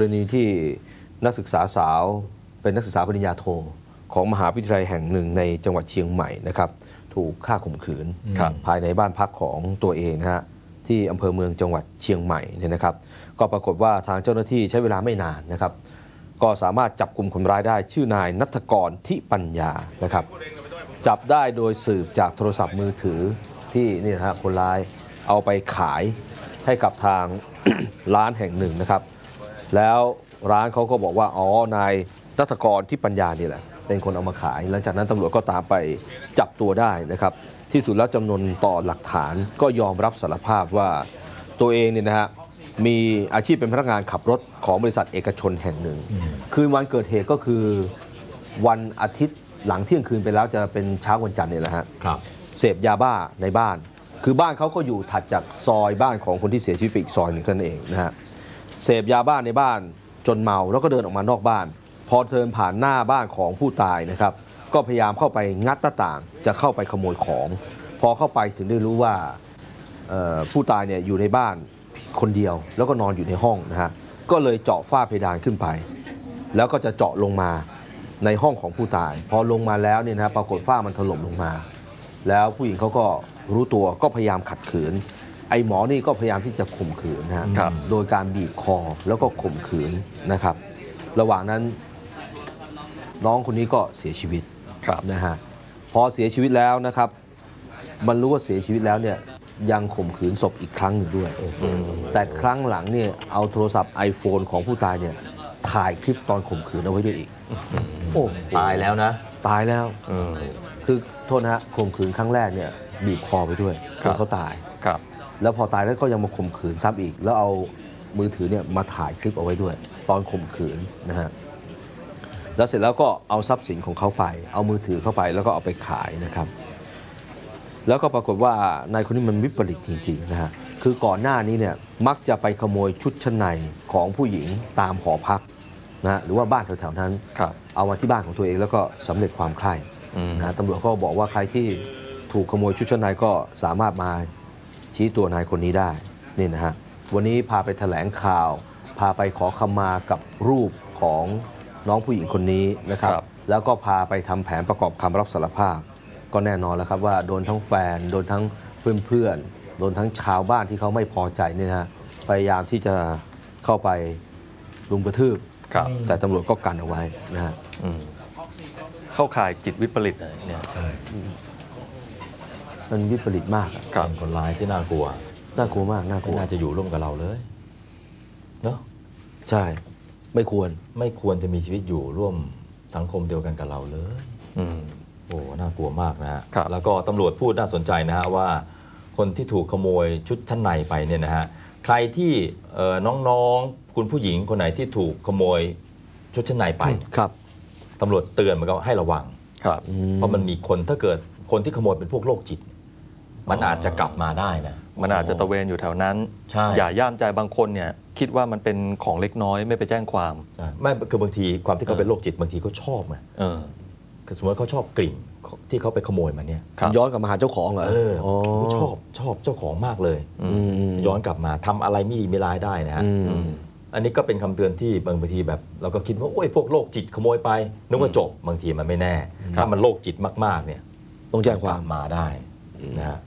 รณีที่นักศึกษาสาวเป็นนักศึกษาปริญญาโทของมหาวิทยาลัยแห่งหนึ่งในจังหวัดเชียงใหม่นะครับถูกฆ่าข่มขืนครับภายในบ้านพักของตัวเองนะฮะที่อำเภอเมืองจังหวัดเชียงใหม่เนี่ยนะครับ ก็ปรากฏว่าทางเจ้าหน้าที่ใช้เวลาไม่นานนะครับ ก็สามารถจับกลุ่มคนร้ายได้ ชื่อนายนัทกรทิปัญญานะครับ จับได้โดยสืบจากโทรศัพท์มือถือที่นี่นะฮะคนร้ายเอาไปขายให้กับทางร้านแห่งหนึ่งนะครับ แล้วร้านเขาก็บอกว่าอ๋อนายนัทกรที่ปัญญานี่แหละ เป็นคนเอามาขาย หลังจากนั้นตำรวจก็ตามไปจับตัวได้นะครับ ที่สุดแล้วจำนวนต่อหลักฐานก็ยอมรับสารภาพว่าตัวเองเนี่ยนะฮะมีอาชีพเป็นพนักงานขับรถของบริษัทเอกชนแห่งหนึ่ง คืนวันเกิดเหตุก็คือวันอาทิตย์หลังเที่ยงคืนไปแล้วจะเป็นเช้าวันจันทร์เนี่ยแหละฮะครับเสพยาบ้าในบ้าน คือบ้านเขาก็อยู่ถัดจากซอยบ้านของคนที่เสียชีวิตไปอีกซอยหนึ่งเท่านั้นเองนะฮะ เสพยาบ้าในบ้านจนเมาแล้วก็เดินออกมานอกบ้าน พอเดินผ่านหน้าบ้านของผู้ตายนะครับ ก็พยายามเข้าไปงัดหน้าต่าง จะเข้าไปขโมยของ พอเข้าไปถึงได้รู้ว่าผู้ตายเนี่ยอยู่ในบ้านคนเดียว แล้วก็นอนอยู่ในห้องนะฮะก็เลยเจาะฝ้าเพดานขึ้นไป แล้วก็จะเจาะลงมาในห้องของผู้ตาย พอลงมาแล้วเนี่ยนะฮะปรากฏฝ้ามันถล่มลงมา แล้วผู้หญิงเขาก็รู้ตัวก็พยายามขัดขืน ไอ้หมอนี่ก็พยายามที่จะข่มขืนนะฮะครับ โดยการบีบคอแล้วก็ข่มขืนนะครับ ระหว่างนั้นน้องคนนี้ก็เสียชีวิตครับนะฮะพอเสียชีวิตแล้วนะครับ มันรู้ว่าเสียชีวิตแล้วเนี่ยยังข่มขืนศพอีกครั้งหนึ่งด้วย แต่ครั้งหลังเนี่ยเอาโทรศัพท์ iPhone ของผู้ตายเนี่ยถ่ายคลิปตอนข่มขืนเอาไว้ด้วยอีก โอ้ตายแล้วนะตายแล้วเออคือโทษนะฮะข่มขืนครั้งแรกเนี่ยบีบคอไปด้วยจครันบเขาตาย ครับ แล้วพอตายแล้วก็ยังมาข่มขืนซ้ำอีก แล้วเอามือถือเนี่ยมาถ่ายคลิปเอาไว้ด้วย ตอนข่มขืนนะฮะแล้วเสร็จแล้วก็เอาทรัพย์สินของเขาไป เอามือถือเข้าไปแล้วก็เอาไปขายนะครับ แล้วก็ปรากฏว่านายคนนี้มันวิปริตจริงๆนะฮะคือก่อนหน้านี้เนี่ยมักจะไปขโมยชุดชั้นในของผู้หญิงตามหอพักนะฮะหรือว่าบ้านแถวๆนั้นครับเอามาที่บ้านของตัวเองแล้วก็สำเร็จความใคร่อืมนะฮะตำรวจก็บอกว่าใครที่ถูกขโมยชุดชั้นในก็สามารถมา ชี้ตัวนายคนนี้ได้นี่นะฮะวันนี้พาไปแถลงข่าว พาไปขอขมากับรูปของน้องผู้หญิงคนนี้นะครับครับแล้วก็พาไปทำแผนประกอบคำรับสารภาพ ก็แน่นอนแล้วครับว่าโดนทั้งแฟน โดนทั้งเพื่อนๆโดนทั้งชาวบ้านที่เขาไม่พอใจเนี่ยนะฮะพยายามที่จะเข้าไปรุมกระทืบครับแต่ตำรวจก็กันเอาไว้นะฮะอืมเข้าข่ายจิตวิปริตอะไรเนี่ย มันวิปริตมากอะครับเป็นคนร้ายที่น่ากลัวน่ากลัวมากน่ากไม่ลัวน่าจะอยู่ร่วมกับเราเลยเนาะใช่ ไม่ควร ไม่ควรจะมีชีวิตอยู่ร่วมสังคมเดียวกันกับเราเลย อืม โอ้น่ากลัวมากนะฮะครับ แล้วก็ตำรวจพูดน่าสนใจนะฮะว่า คนที่ถูกขโมยชุดชั้นในไปเนี่ยนะฮะใครที่เอ่อน้องๆคุณผู้หญิงคนไหนที่ถูกขโมยชุดชั้นในไปครับตำรวจเตือนเหมือนกันว่าให้ระวัง ครับอืเพราะมันมีคนถ้าเกิดคนที่ขโมยเป็นพวกโรคจิต มันอาจจะกลับมาได้นะ มันอาจจะตระเวนอยู่แถวนั้นใช่อย่าย่ามใจบางคนเนี่ยคิดว่ามันเป็นของเล็กน้อยไม่ไปแจ้งความใช่ไม่คือบางทีความที่เขาเป็นโรคจิตบางทีเขาชอบไงเออคือสมมติว่าเขาชอบกลิ่นที่เขาไปขโมยมาเนี่ยครับย้อนกลับมาหาเจ้าของเหรอเอออ๋อชอบชอบเจ้าของมากเลยอืมย้อนกลับมาทำอะไรไม่ดีไม่ร้ายได้นะฮะอืมอันนี้ก็เป็นคำเตือนที่บางทีแบบ เราก็คิดว่าโอ้ยพวกโรคจิตขโมยไปนึกว่าจบบางทีมันไม่แน่ ถ้ามันโรคจิตมากๆเนี่ยต้องแจ้งความมาได้นะฮะ